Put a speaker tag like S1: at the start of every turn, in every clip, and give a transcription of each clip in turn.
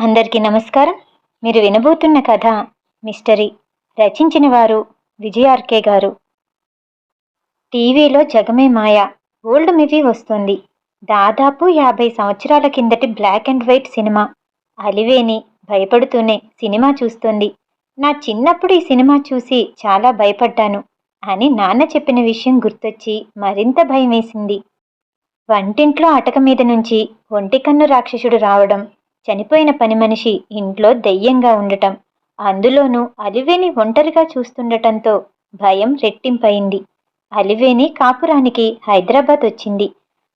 S1: అందరికీ నమస్కారం. మీరు వినబోతున్న కథ మిస్టరీ రచించిన వారు విజయార్కే గారు. టీవీలో జగమే మాయ ఓల్డ్ మూవీ వస్తుంది. దాదాపు యాభై సంవత్సరాల కిందటి black and white cinema. Aliveni భయపడుతూనే సినిమా చూస్తుంది. నా చిన్నప్పుడు ఈ సినిమా చూసి చాలా భయపడ్డాను అని నాన్న చెప్పిన విషయం గుర్తొచ్చి మరింత భయం వేసింది వంటింట్లో అటక మీద నుంచి ఒంటికన్ను రాక్షసుడు రావడం చనిపోయిన పని మనిషి ఇంట్లో దెయ్యంగా ఉండటం అందులోనూ అలివేని ఒంటరిగా చూస్తుండటంతో భయం రెట్టింపయింది అలివేని కాపురానికి హైదరాబాద్ వచ్చింది.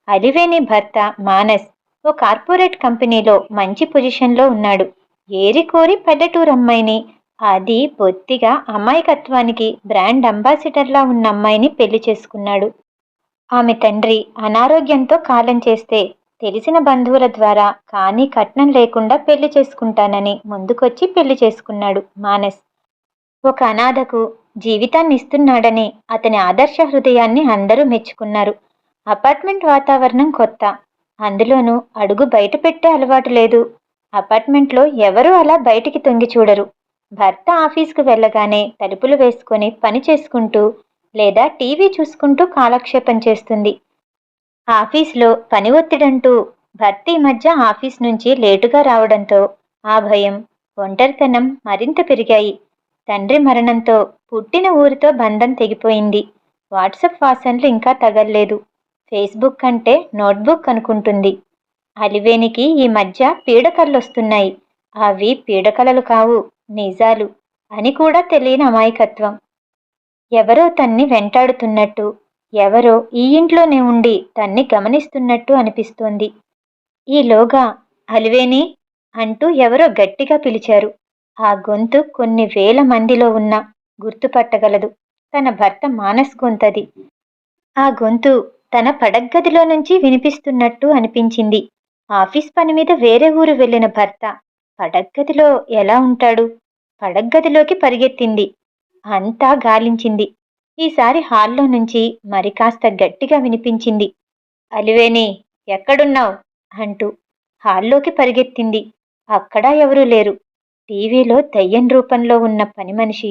S1: అలివేని భర్త మానస్ ఓ కార్పొరేట్ కంపెనీలో మంచి పొజిషన్లో ఉన్నాడు. ఏరి కోరి పల్లెటూరు అమ్మాయిని అది బొత్తిగా అమాయకత్వానికి బ్రాండ్ అంబాసిడర్లా ఉన్న అమ్మాయిని పెళ్ళి చేసుకున్నాడు. ఆమె తండ్రి అనారోగ్యంతో కాలం చేస్తే తెలిసిన బంధువుల ద్వారా కానీ కట్నం లేకుండా పెళ్ళి చేసుకుంటానని ముందుకొచ్చి పెళ్ళి చేసుకున్నాడు మానస్. ఒక అనాథకు జీవితాన్ని ఇస్తున్నాడని అతని ఆదర్శ హృదయాన్ని అందరూ మెచ్చుకున్నారు. అపార్ట్మెంట్ వాతావరణం కొత్త. అందులోనూ అడుగు బయట పెట్టే అలవాటు లేదు. అపార్ట్మెంట్లో ఎవరూ అలా బయటికి తొంగి చూడరు. భర్త ఆఫీస్కు వెళ్ళగానే తలుపులు వేసుకొని పని చేసుకుంటూ లేదా టీవీ చూసుకుంటూ కాలక్షేపం చేస్తుంది. ఆఫీస్లో పని ఒత్తిడంటూ భర్తీ ఈ మధ్య ఆఫీస్ నుంచి లేటుగా రావడంతో ఆ భయం ఒంటరితనం మరింత పెరిగాయి. తండ్రి మరణంతో పుట్టిన ఊరితో బంధం తెగిపోయింది. వాట్సాప్ వాసనలు ఇంకా తగల్లేదు. ఫేస్బుక్ కంటే నోట్బుక్ అనుకుంటుంది. అలివేనికి ఈ మధ్య పీడకలొస్తున్నాయి అవి పీడకలలు కావు నిజాలు అని కూడా తెలియని అమాయకత్వం. ఎవరో తన్ని వెంటాడుతున్నట్టు ఎవరో ఈ ఇంట్లోనే ఉండి తన్ని గమనిస్తున్నట్టు అనిపిస్తోంది. ఈలోగా అలివేని అంటూ ఎవరో గట్టిగా పిలిచారు. ఆ గొంతు కొన్ని వేల మందిలో ఉన్న గుర్తుపట్టగలదు. తన భర్త మానస్ గొంతది. ఆ గొంతు తన పడగ్గదిలో నుంచి వినిపిస్తున్నట్టు అనిపించింది. ఆఫీస్ పని మీద వేరే ఊరు వెళ్ళిన భర్త పడగ్గదిలో ఎలా ఉంటాడు? పడగ్గదిలోకి పరిగెత్తింది. అంతా గాలించింది. ఈసారి హాల్లో నుంచి మరి కాస్త గట్టిగా వినిపించింది. అలివేని ఎక్కడున్నావు? అంటూ హాల్లోకి పరిగెత్తింది. అక్కడా ఎవరూ లేరు. టీవీలో దయ్యం రూపంలో ఉన్న పని మనిషి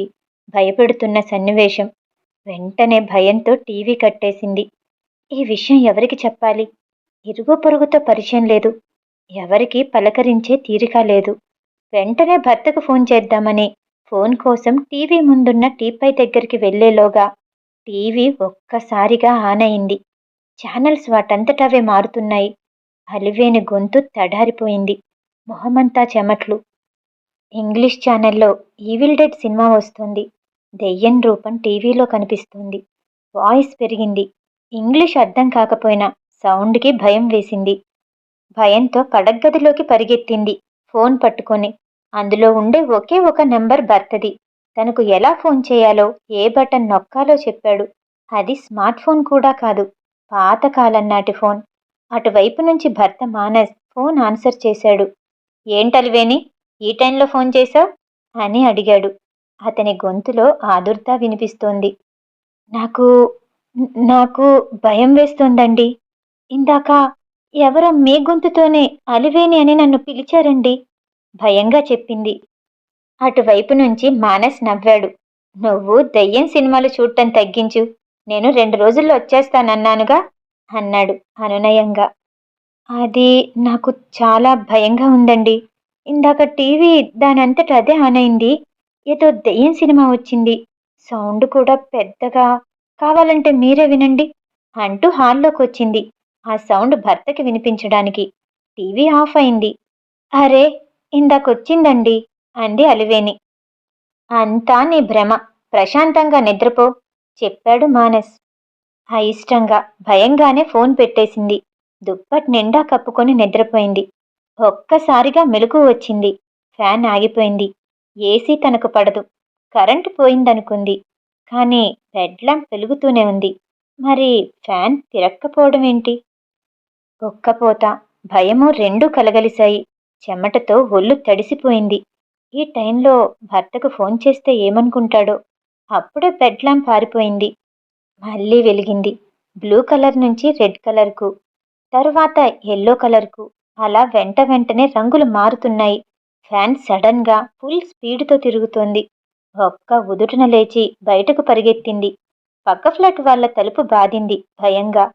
S1: భయపెడుతున్న సన్నివేశం. వెంటనే భయంతో టీవీ కట్టేసింది. ఈ విషయం ఎవరికి చెప్పాలి? ఇరుగు పొరుగుతో పరిచయం లేదు. ఎవరికి పలకరించే తీరిక లేదు. వెంటనే భర్తకు ఫోన్ చేద్దామని ఫోన్ కోసం టీవీ ముందున్న టీపై దగ్గరికి వెళ్ళేలోగా టీవీ ఒక్కసారిగా ఆన్ అయింది. ఛానల్స్ వాటంతటవే మారుతున్నాయి. అలివేని గొంతు తడారిపోయింది. మొహమంతా చెమట్లు. ఇంగ్లీష్ ఛానల్లో ఈవిల్ డెడ్ సినిమా వస్తుంది. దెయ్యం రూపం టీవీలో కనిపిస్తుంది. వాయిస్ పెరిగింది. ఇంగ్లీష్ అర్థం కాకపోయినా సౌండ్కి భయం వేసింది. భయంతో పడగ్గదిలోకి పరిగెత్తింది. ఫోన్ పట్టుకొని అందులో ఉండే ఒకే ఒక నెంబర్ భర్తది. తనకు ఎలా ఫోన్ చేయాలో ఏ బటన్ నొక్కాలో చెప్పాడు. అది స్మార్ట్ ఫోన్ కూడా కాదు పాతకాలం నాటి ఫోన్. అటువైపు నుంచి భర్త మానస్ ఫోన్ ఆన్సర్ చేశాడు. ఏంటలివేని ఈ టైంలో ఫోన్ చేశావు? అని అడిగాడు. అతని గొంతులో ఆదుర్త వినిపిస్తోంది. నాకు నాకు భయం వేస్తోందండి. ఇందాక ఎవరో మీ గొంతుతోనే అలివేని అని నన్ను పిలిచారండి. భయంగా చెప్పింది. అటువైపు నుంచి మానస్ నవ్వాడు. నువ్వు దయ్యం సినిమాలు చూడటం తగ్గించు. నేను రెండు రోజుల్లో వచ్చేస్తానన్నానుగా అన్నాడు అనునయంగా. అది నాకు చాలా భయంగా ఉందండి. ఇందాక టీవీ దానంతట అదే ఆన్ అయింది. ఏదో దెయ్యం సినిమా వచ్చింది. సౌండ్ కూడా పెద్దగా. కావాలంటే మీరే వినండి అంటూ హాల్లోకి వచ్చింది. ఆ సౌండ్ భర్తకి వినిపించడానికి. టీవీ ఆఫ్ అయింది. అరే ఇందాకొచ్చిందండి అంది అలివేని అంతా నీ భ్రమ. ప్రశాంతంగా నిద్రపో చెప్పాడు మానస్. అయిష్టంగా భయంగానే ఫోన్ పెట్టేసింది. దుప్పటి నిండా కప్పుకొని నిద్రపోయింది. ఒక్కసారిగా మెలకు వచ్చింది. ఫ్యాన్ ఆగిపోయింది. ఏసీ తనకు పడదు. కరెంటు పోయిందనుకుంది. కానీ బెడ్ ల్యాంప్ వెలుగుతూనే ఉంది. మరి ఫ్యాన్ తిరక్కపోవడం ఏంటి ఒక్కపోత భయము రెండూ కలగలిశాయి. చెమటతో ఒళ్ళు తడిసిపోయింది. ఈ టైంలో భర్తకు ఫోన్ చేస్తే ఏమనుకుంటాడో అప్పుడే బెడ్ ల్యాంప్ పారిపోయింది మళ్ళీ వెలిగింది. బ్లూ కలర్ నుంచి రెడ్ కలర్కు తరువాత ఎల్లో కలర్కు. అలా వెంట వెంటనే రంగులు మారుతున్నాయి. ఫ్యాన్ సడన్గా ఫుల్ స్పీడ్తో తిరుగుతోంది. ఒక్క ఉదుటున లేచి బయటకు పరిగెత్తింది. పక్క ఫ్లాట్ వాళ్ళ తలుపు బాధింది. భయంగా.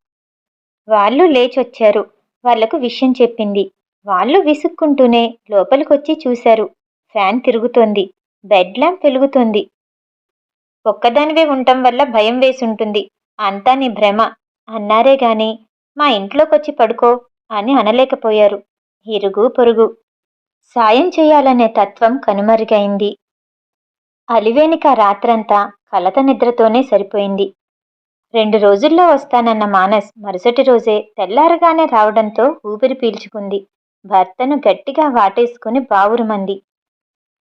S1: వాళ్ళు లేచొచ్చారు. వాళ్ళకు విషయం చెప్పింది. వాళ్ళు విసుక్కుంటూనే లోపలికొచ్చి చూశారు. ఫ్యాన్ తిరుగుతోంది. బెడ్ ల్యాంప్ వెలుగుతోంది. ఒక్కదానివే ఉండటం వల్ల భయం వేసుంటుంది. అంతా నీ భ్రమ. అన్నారే గాని మా ఇంట్లోకొచ్చి పడుకో అని అనలేకపోయారు. ఇరుగు పొరుగు. సాయం చేయాలనే తత్వం కనుమరుగైంది. అలివేనిక రాత్రంతా కలత నిద్రతోనే సరిపోయింది. రెండు రోజుల్లో వస్తానన్న మానస్ మరుసటి రోజే తెల్లారగానే రావడంతో ఊపిరి పీల్చుకుంది. భర్తను గట్టిగా వాటేసుకుని బావురుమంది.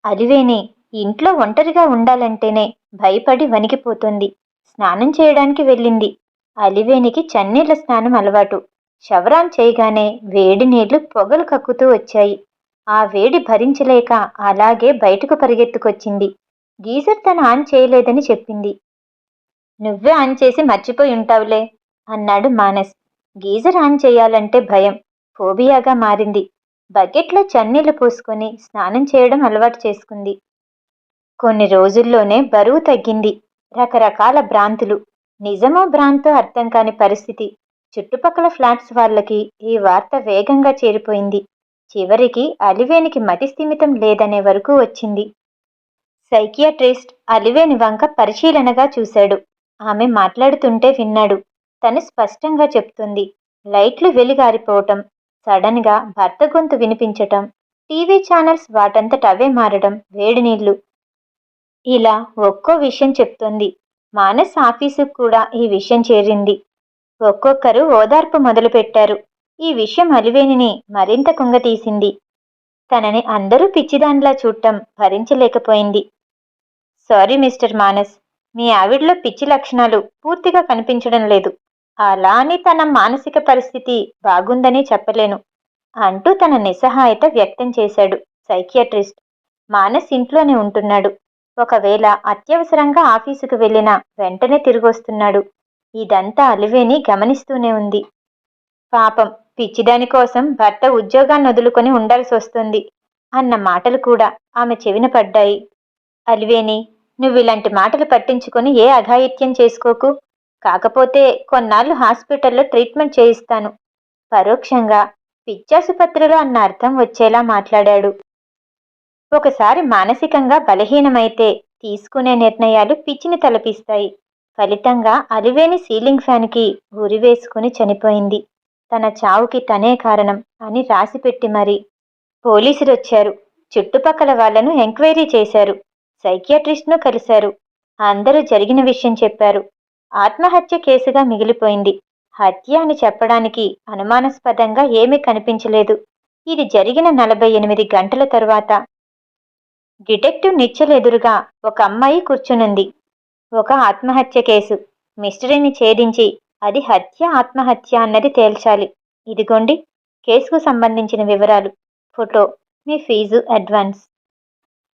S1: అలివేని ఇంట్లో ఒంటరిగా ఉండాలంటేనే భయపడి వణికిపోతుంది. స్నానం చేయడానికి వెళ్ళింది. అలివేనికి చన్నీళ్ళ స్నానం అలవాటు. శవరాన్ చేయగానే వేడి నీళ్ళు పొగలు కక్కుతూ వచ్చాయి. ఆ వేడి భరించలేక అలాగే బయటకు పరిగెత్తుకొచ్చింది. గీజర్ తను ఆన్ చేయలేదని చెప్పింది. నువ్వే ఆన్ చేసి మర్చిపోయి ఉంటావులే అన్నాడు మానస్. గీజర్ ఆన్ చేయాలంటే భయం. ఫోబియాగా మారింది. బకెట్లో చన్నీళ్ళు పోసుకొని స్నానం చేయడం అలవాటు చేసుకుంది. కొన్ని రోజుల్లోనే బరువు తగ్గింది. రకరకాల భ్రాంతులు. నిజమో భ్రాంతో అర్థం కాని పరిస్థితి. చుట్టుపక్కల ఫ్లాట్స్ వాళ్ళకి ఈ వార్త వేగంగా చేరిపోయింది. చివరికి అలివేనికి మతిస్థిమితం లేదనే వరకు వచ్చింది. సైకియాట్రిస్ట్ అలివేని వంక పరిశీలనగా చూశాడు. ఆమె మాట్లాడుతుంటే విన్నాడు. తను స్పష్టంగా చెప్తుంది. లైట్లు వెలిగారిపోవటం. సడన్గా భర్త గొంతు వినిపించటం టీవీ ఛానల్స్ వాటంతట అవే మారడం వేడి నీళ్ళు. ఇలా ఒక్కో విషయం చెప్తోంది. మానస్ ఆఫీసుకు కూడా ఈ విషయం చేరింది. ఒక్కొక్కరు ఓదార్పు మొదలుపెట్టారు. ఈ విషయం అలివేనిని మరింత కుంగతీసింది తనని అందరూ పిచ్చిదానిలా చూడటం భరించలేకపోయింది. సారీ మిస్టర్ మానస్ మీ ఆవిడలో పిచ్చి లక్షణాలు పూర్తిగా కనిపించడం లేదు. అలా అని తన మానసిక పరిస్థితి బాగుందని చెప్పలేను అంటూ తన నిస్సహాయత వ్యక్తం చేశాడు సైకియాట్రిస్ట్. మానస్ ఇంట్లోనే ఉంటున్నాడు. ఒకవేళ అత్యవసరంగా ఆఫీసుకు వెళ్ళినా వెంటనే తిరిగొస్తున్నాడు. ఇదంతా అలివేని గమనిస్తూనే ఉంది. పాపం పిచ్చిదాని కోసం భర్త ఉద్యోగాన్ని వదులుకొని ఉండాల్సి వస్తుంది అన్న మాటలు కూడా ఆమె చెవిన పడ్డాయి. అలివేని నువ్వు ఇలాంటి మాటలు పట్టించుకొని ఏ అఘాయిత్యం చేసుకోకు. కాకపోతే కొన్నాళ్ళు హాస్పిటల్లో ట్రీట్మెంట్ చేయిస్తాను. పరోక్షంగా పిచ్చాసుపత్రిలో అన్న అర్థం వచ్చేలా మాట్లాడాడు. ఒకసారి మానసికంగా బలహీనమైతే తీసుకునే నిర్ణయాలు పిచ్చిని తలపిస్తాయి. ఫలితంగా అలివేని సీలింగ్ ఫ్యాన్కి ఉరివేసుకుని చనిపోయింది. తన చావుకి తనే కారణం అని రాసిపెట్టి మరి పోలీసులు వచ్చారు చుట్టుపక్కల వాళ్ళను ఎంక్వైరీ చేశారు. సైకియాట్రిస్ట్ను కలిశారు. అందరూ జరిగిన విషయం చెప్పారు. ఆత్మహత్య కేసుగా మిగిలిపోయింది. హత్య అని చెప్పడానికి అనుమానాస్పదంగా ఏమీ కనిపించలేదు. ఇది జరిగిన నలభై ఎనిమిది గంటల తరువాత. డిటెక్టివ్ నిచ్చల ఎదురుగా ఒక అమ్మాయి కూర్చునుంది. ఒక ఆత్మహత్య కేసు. మిస్టరీని ఛేదించి అది హత్య ఆత్మహత్య అన్నది తేల్చాలి. ఇదిగోండి కేసుకు సంబంధించిన వివరాలు. ఫోటో. మీ ఫీజు అడ్వాన్స్.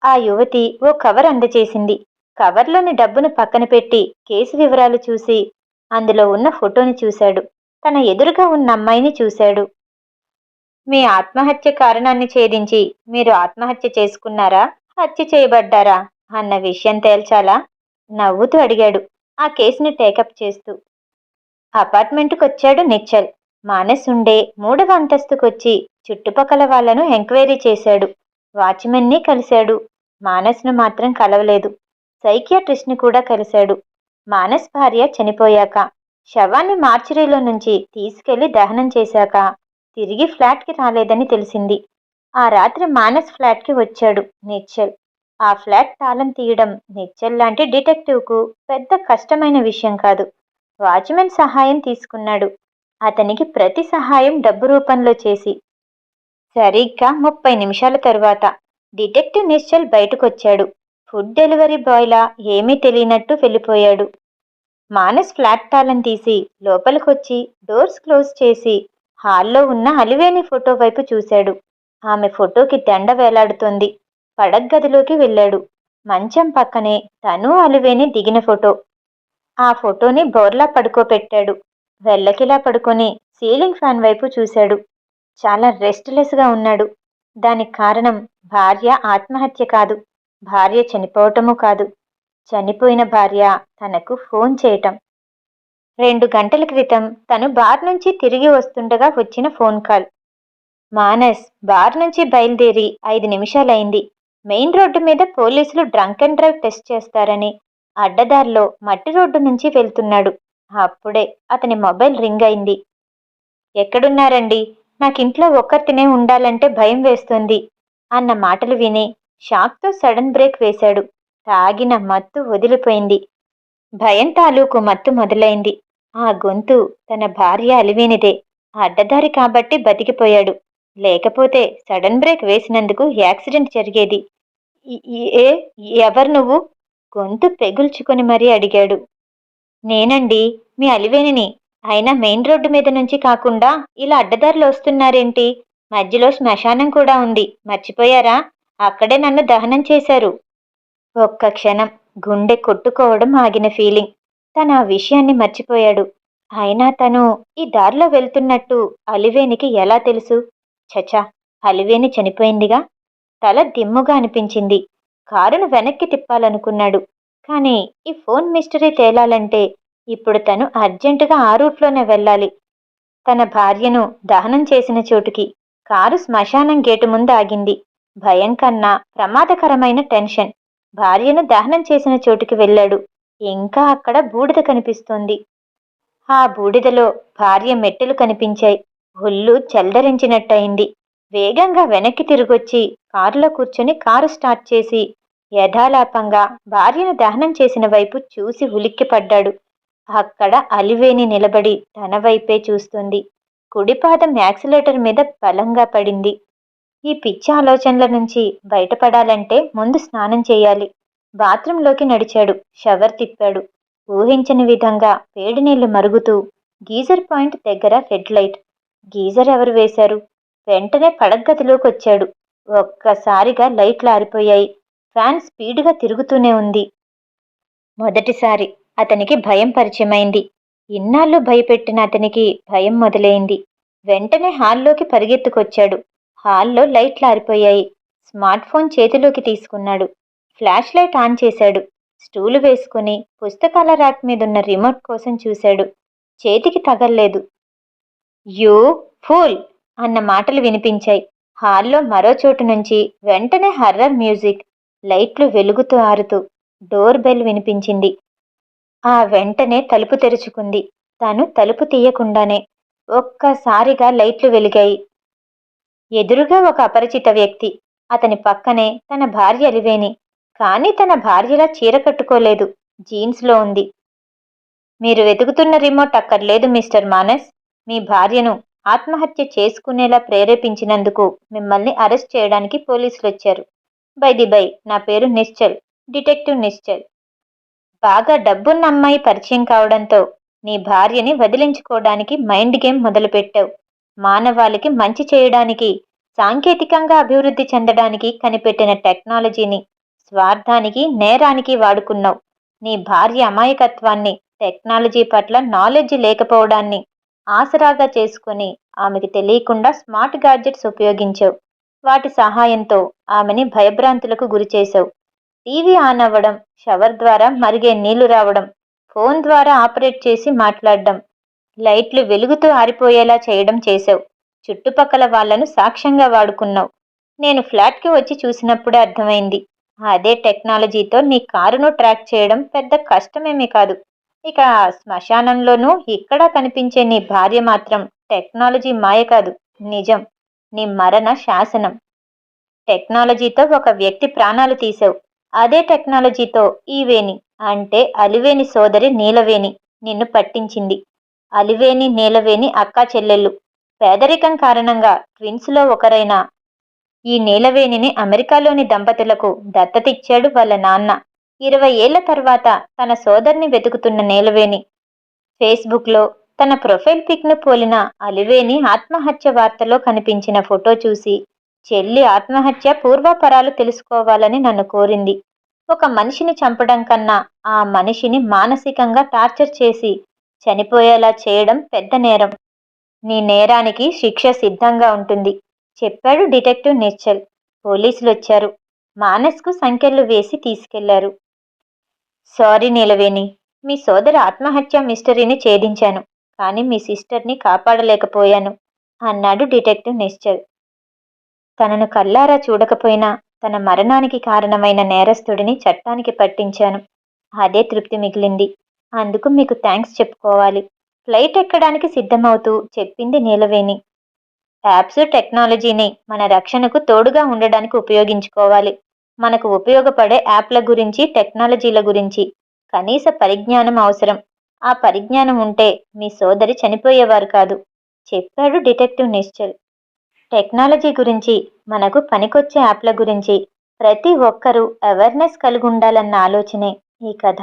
S1: ఆ యువతి ఓ కవర్ అందచేసింది కవర్లోని డబ్బును పక్కన పెట్టి కేసు వివరాలు చూసి అందులో ఉన్న ఫోటోని చూశాడు. తన ఎదురుగా ఉన్న అమ్మాయిని చూశాడు. మీ ఆత్మహత్య కారణాన్ని ఛేదించి మీరు ఆత్మహత్య చేసుకున్నారా? హత్య చేయబడ్డారా? అన్న విషయం తేల్చాలా? నవ్వుతూ అడిగాడు. ఆ కేసుని టేకప్ చేస్తూ. అపార్ట్మెంట్కు వచ్చాడు నిచ్చల్ మానస్ ఉండే మూడవ అంతస్తుకొచ్చి చుట్టుపక్కల వాళ్ళను ఎంక్వైరీ చేశాడు. వాచ్మెన్ని కలిశాడు. మానస్ను మాత్రం కలవలేదు. సైకియాట్రిస్ట్ని కూడా కలిశాడు. మానస్ భార్య చనిపోయాక శవాన్ని మార్చిరీలో నుంచి తీసుకెళ్ళి దహనం చేశాక తిరిగి ఫ్లాట్కి రాలేదని తెలిసింది. ఆ రాత్రి మానస్ ఫ్లాట్కి వచ్చాడు నిచ్చల్ ఆ ఫ్లాట్ తాళం తీయడం నిచ్చల్ లాంటి డిటెక్టివ్కు పెద్ద కష్టమైన విషయం కాదు. వాచ్మెన్ సహాయం తీసుకున్నాడు. అతనికి ప్రతి సహాయం డబ్బు రూపంలో చేసి. సరిగ్గా ముప్పై నిమిషాల తరువాత డిటెక్టివ్ నిశ్చల్ బయటకొచ్చాడు. ఫుడ్ డెలివరీ బాయ్లా ఏమీ తెలియనట్టు వెళ్ళిపోయాడు. మానస్ ఫ్లాట్ తాళం తీసి లోపలికొచ్చి డోర్స్ క్లోజ్ చేసి హాల్లో ఉన్న అలివేని ఫోటో వైపు చూశాడు. ఆమె ఫోటోకి దండ వేలాడుతోంది. పడగ్గదిలోకి వెళ్ళాడు. మంచం పక్కనే తను అలివేని దిగిన ఫోటో. ఆ ఫోటోని బోర్లా పడుకోపెట్టాడు. వెళ్ళకిలా పడుకొని సీలింగ్ ఫ్యాన్ వైపు చూశాడు. చాలా రెస్ట్లెస్గా ఉన్నాడు. దానికి కారణం భార్య ఆత్మహత్య కాదు. భార్య చనిపోవటము కాదు. చనిపోయిన భార్య తనకు ఫోన్ చేయటం. రెండు గంటల క్రితం తను బార్ నుంచి తిరిగి వస్తుండగా వచ్చిన ఫోన్ కాల్. మానస్ బార్ నుంచి బయలుదేరి ఐదు నిమిషాలైంది. మెయిన్ రోడ్డు మీద పోలీసులు డ్రంక్ అండ్ డ్రైవ్ టెస్ట్ చేస్తారని అడ్డదారిలో మట్టి రోడ్డు నుంచి వెళ్తున్నాడు. అప్పుడే అతని మొబైల్ రింగ్ అయింది. ఎక్కడున్నారండి? నాకింట్లో ఒక్కరితినే ఉండాలంటే భయం వేస్తుంది అన్న మాటలు విని షాక్తో సడన్ బ్రేక్ వేశాడు. తాగిన మత్తు వదిలిపోయింది. భయం తాలూకు మత్తు మొదలైంది. ఆ గొంతు తన భార్య అలివేనిదే. అడ్డదారి కాబట్టి బతికిపోయాడు. లేకపోతే సడన్ బ్రేక్ వేసినందుకు యాక్సిడెంట్ జరిగేది. ఏ ఎవరు నువ్వు? గొంతు పెగుల్చుకొని మరీ అడిగాడు. నేనండి మీ అలివేనిని. అయినా మెయిన్ రోడ్డు మీద నుంచి కాకుండా ఇలా అడ్డదారిలో వస్తున్నారేంటి? మధ్యలో శ్మశానం కూడా ఉంది. మర్చిపోయారా? అక్కడే నన్ను దహనం చేశారు. ఒక్క క్షణం గుండె కొట్టుకోవడం ఆగిన ఫీలింగ్. తను ఆ విషయాన్ని మర్చిపోయాడు. అయినా తను ఈ దారిలో వెళ్తున్నట్టు అలివేనికి ఎలా తెలుసు? చచా అలివేని చనిపోయిందిగా? తల దిమ్ముగా అనిపించింది. కారును వెనక్కి తిప్పాలనుకున్నాడు. కానీ ఈ ఫోన్ మిస్టరీ తేలాలంటే ఇప్పుడు తను అర్జెంటుగా ఆ రూట్లోనే వెళ్ళాలి. తన భార్యను దహనం చేసిన చోటుకి కారు శ్మశానం గేటు ముందు ఆగింది. భయం కన్నా ప్రమాదకరమైన టెన్షన్. భార్యను దహనం చేసిన చోటుకి వెళ్ళాడు. ఇంకా అక్కడ బూడిద కనిపిస్తోంది. ఆ బూడిదలో భార్య మెట్టెలు కనిపించాయి. ఒళ్ళు చల్లరించినట్టయింది వేగంగా వెనక్కి తిరిగొచ్చి కారులో కూర్చొని కారు స్టార్ట్ చేసి యథాలాపంగా భార్యను దహనం చేసిన వైపు చూసి ఉలిక్కిపడ్డాడు. అక్కడ అలివేని నిలబడి తన వైపే చూస్తుంది. కుడిపాదం యాక్సిలేటర్ మీద బలంగా పడింది. ఈ పిచ్చి ఆలోచనల నుంచి బయటపడాలంటే ముందు స్నానం చేయాలి. బాత్రూంలోకి నడిచాడు. షవర్ తిప్పాడు. ఊహించని విధంగా వేడి నీళ్ళు మరుగుతూ గీజర్ పాయింట్ దగ్గర హెడ్ లైట్. గీజర్ ఎవరు వేశారు? వెంటనే పడగ్గదిలోకి వచ్చాడు. ఒక్కసారిగా లైట్లు ఆరిపోయాయి. ఫ్యాన్ స్పీడ్గా తిరుగుతూనే ఉంది. మొదటిసారి అతనికి భయం పరిచయమైంది. ఇన్నాళ్ళు భయపెట్టిన అతనికి భయం మొదలైంది. వెంటనే హాల్లోకి పరిగెత్తుకొచ్చాడు. హాల్లో లైట్లు ఆరిపోయాయి. స్మార్ట్ ఫోన్ చేతిలోకి తీసుకున్నాడు. ఫ్లాష్ లైట్ ఆన్ చేశాడు. స్టూలు వేసుకుని పుస్తకాల ర్యాక్ మీదున్న రిమోట్ కోసం చూశాడు. చేతికి తగల్లేదు. You fool! అన్న మాటలు వినిపించాయి. హాల్లో మరో చోటు నుంచి వెంటనే హర్రర్ మ్యూజిక్ లైట్లు వెలుగుతూ ఆరుతూ డోర్ బెల్ వినిపించింది. ఆ వెంటనే తలుపు తెరుచుకుంది. తాను తలుపు తీయకుండానే ఒక్కసారిగా లైట్లు వెలిగాయి. ఎదురుగా ఒక అపరిచిత వ్యక్తి. అతని పక్కనే తన భార్య అలివేని కానీ తన భార్యలా చీర కట్టుకోలేదు. జీన్స్లో ఉంది. మీరు వెతుకుతున్న రిమోట్ అక్కర్లేదు మిస్టర్ మానస్. మీ భార్యను ఆత్మహత్య చేసుకునేలా ప్రేరేపించినందుకు మిమ్మల్ని అరెస్ట్ చేయడానికి పోలీసులు వచ్చారు. బై ది బై నా పేరు నిశ్చల్ డిటెక్టివ్ నిశ్చల్. బాగా డబ్బున్న అమ్మాయి పరిచయం కావడంతో నీ భార్యని వదిలించుకోవడానికి మైండ్ గేమ్ మొదలుపెట్టావు. మానవాళికి మంచి చేయడానికి సాంకేతికంగా అభివృద్ధి చెందడానికి కనిపెట్టిన టెక్నాలజీని స్వార్థానికి నేరానికి వాడుకున్నావు. నీ భార్య అమాయకత్వాన్ని టెక్నాలజీ పట్ల నాలెడ్జ్ లేకపోవడాన్ని ఆసరాగా చేసుకుని ఆమెకి తెలియకుండా స్మార్ట్ గాడ్జెట్స్ ఉపయోగించావు. వాటి సహాయంతో ఆమెని భయభ్రాంతులకు గురిచేశావు టీవీ ఆన్ అవ్వడం షవర్ ద్వారా మరిగే నీళ్ళు రావడం ఫోన్ ద్వారా ఆపరేట్ చేసి మాట్లాడడం లైట్లు వెలుగుతూ ఆరిపోయేలా చేయడం చేశావు. చుట్టుపక్కల వాళ్ళను సాక్ష్యంగా వాడుకున్నావు. నేను ఫ్లాట్కి వచ్చి చూసినప్పుడే అర్థమైంది. అదే టెక్నాలజీతో నీ కారును ట్రాక్ చేయడం పెద్ద కష్టమేమీ కాదు. ఇక శ్మశానంలోనూ ఇక్కడ కనిపించే నీ భార్య మాత్రం టెక్నాలజీ మాయ కాదు. నిజం. నీ మరణ శాసనం. టెక్నాలజీతో ఒక వ్యక్తి ప్రాణాలు తీసావు అదే టెక్నాలజీతో ఈవేని అంటే అలివేని సోదరి నీలవేణి నిన్ను పట్టించింది. అలివేని నీలవేణి అక్కా చెల్లెళ్ళు. పేదరికం కారణంగా ట్విన్స్లో ఒకరైన ఈ నీలవేణిని అమెరికాలోని దంపతులకు దత్తతిచ్చాడు వాళ్ళ నాన్న. ఇరవై ఏళ్ళ తర్వాత తన సోదరిని వెతుకుతున్న నీలవేణి ఫేస్బుక్లో తన ప్రొఫైల్ పిక్ను పోలిన అలివేణి ఆత్మహత్య వార్తలో కనిపించిన ఫోటో చూసి చెల్లి ఆత్మహత్య పూర్వాపరాలు తెలుసుకోవాలని నన్ను కోరింది. ఒక మనిషిని చంపడం కన్నా ఆ మనిషిని మానసికంగా టార్చర్ చేసి చనిపోయేలా చేయడం పెద్ద నేరం. నీ నేరానికి శిక్ష సిద్ధంగా ఉంటుంది చెప్పాడు డిటెక్టివ్ నిశ్చల్. పోలీసులు వచ్చారు మానస్కు సంఖ్యలు వేసి తీసుకెళ్ళారు. సారీ నీలవేణి మీ సోదరి ఆత్మహత్య మిస్టరీని ఛేదించాను కానీ మీ సిస్టర్ని కాపాడలేకపోయాను అన్నాడు డిటెక్టివ్ నిశ్చల్. తనను కల్లారా చూడకపోయినా తన మరణానికి కారణమైన నేరస్తుడిని చట్టానికి పట్టించాను. అదే తృప్తి మిగిలింది. అందుకు మీకు థ్యాంక్స్ చెప్పుకోవాలి. ఫ్లైట్ ఎక్కడానికి సిద్ధమవుతూ చెప్పింది నీలవేణి. యాప్స్ టెక్నాలజీని మన రక్షణకు తోడుగా ఉండడానికి ఉపయోగించుకోవాలి. మనకు ఉపయోగపడే యాప్ల గురించి టెక్నాలజీల గురించి కనీస పరిజ్ఞానం అవసరం. ఆ పరిజ్ఞానం ఉంటే మీ సోదరి చనిపోయేవారు కాదు. చెప్పాడు డిటెక్టివ్ నిశ్చల్. టెక్నాలజీ గురించి మనకు పనికొచ్చే యాప్ల గురించి ప్రతి ఒక్కరూ అవేర్నెస్ కలిగి ఉండాలన్న ఆలోచనే ఈ కథ.